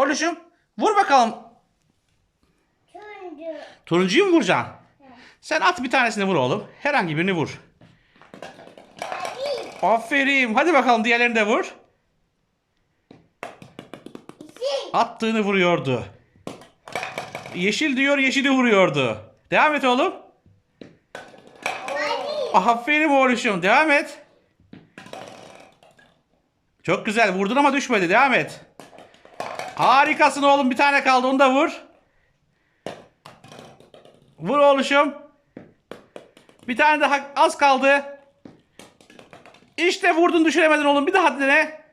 Oğluşum vur bakalım. Turuncu. Turuncuyu mu vuracaksın? Sen at bir tanesini vur oğlum. Herhangi birini vur. Mavi. Aferin. Hadi bakalım diğerlerini de vur. Yeşil. Attığını vuruyordu. Yeşil diyor yeşili vuruyordu. Devam et oğlum. Mavi. Aferin oğluşum. Devam et. Çok güzel. Vurdun ama düşmedi. Devam et. Harikasın oğlum. Bir tane kaldı. Onu da vur. Vur oğluşum. Bir tane daha az kaldı. İşte vurdun düşüremedin oğlum. Bir daha dene.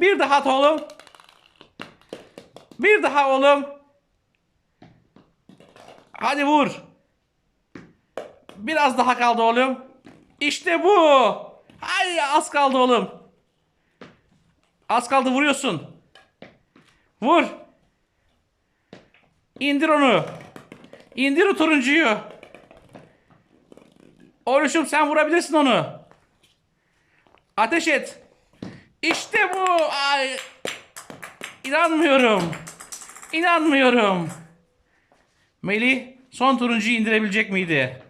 Bir daha at oğlum. Bir daha oğlum. Hadi vur. Biraz daha kaldı oğlum. İşte bu. Ay az kaldı oğlum. Az kaldı vuruyorsun. Vur. İndir onu. İndir o turuncuyu. Oğluşum sen vurabilirsin onu. Ateş et. İşte bu. Ay. İnanmıyorum. İnanmıyorum. Melih son turuncuyu indirebilecek miydi?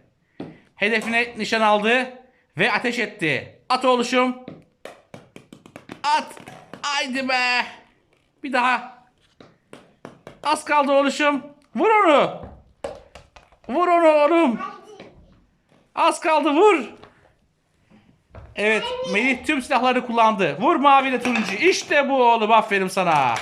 Hedefine nişan aldı ve ateş etti. At oğluşum. At. Haydi be. Bir daha. Az kaldı oğluşum. Vur onu. Vur onu oğlum. Az kaldı vur. Evet Melih tüm silahları kullandı. Vur mavi ile turuncu. İşte bu oğlum aferin sana.